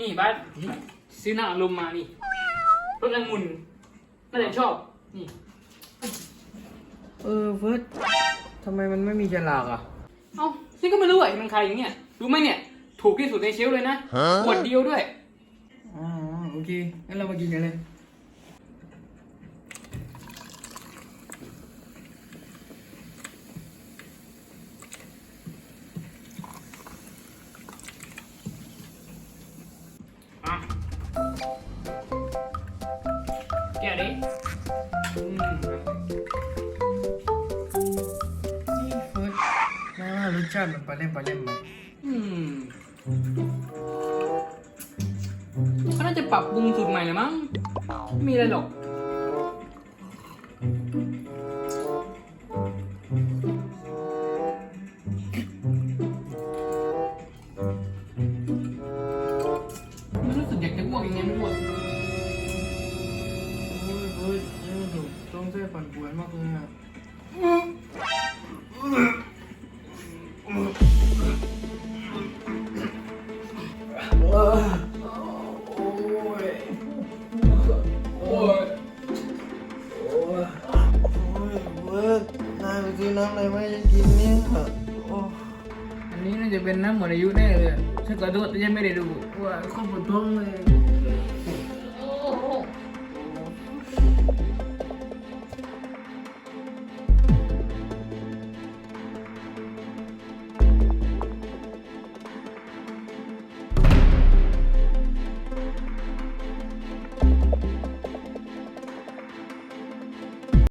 นี่บ้านซื้อน้ำอารมณ์มานี่รสองุ่นน่าจะชอบ นี่ เออเฟิร์สทำไมมันไม่มีฉลากอะ เอ้าฉันก็ไม่รู้อะมันใครอย่างเงี้ย รู้ไหมเนี่ย ถูกที่สุดในเชลฟ์เลยนะขวดเดียวด้วย อ๋อ โอเค งั้นเรามากินกันเลย อะแกะดิอืมนี่เฟิร์สแม่ว่ารสชาติมันปลาเล่มปลาเล่มไหมอืมเขาน่าจะปรับปรุงสูตรใหม่เลยมั้งไม่มีอะไรหรอกมั รู้สึกอย่ากจะอ้ยังไม่อ้วกโอ้ยเฟิร์สนี่มันถูกต้องใช้ปั่นป่วนมากเลยอะโอ้ยโอ้ยโอ้ยโอ้ยเฟิร์สนายไปซื้อน้ำอะไรมาให้ฉันกินเนี่ยโอ้ จะเป็นน้ำหมดอายุแน่เลยฉันขอโทษที่ฉันไม่ได้ดูว่าข้าวปวดท้องเลย โอ้โห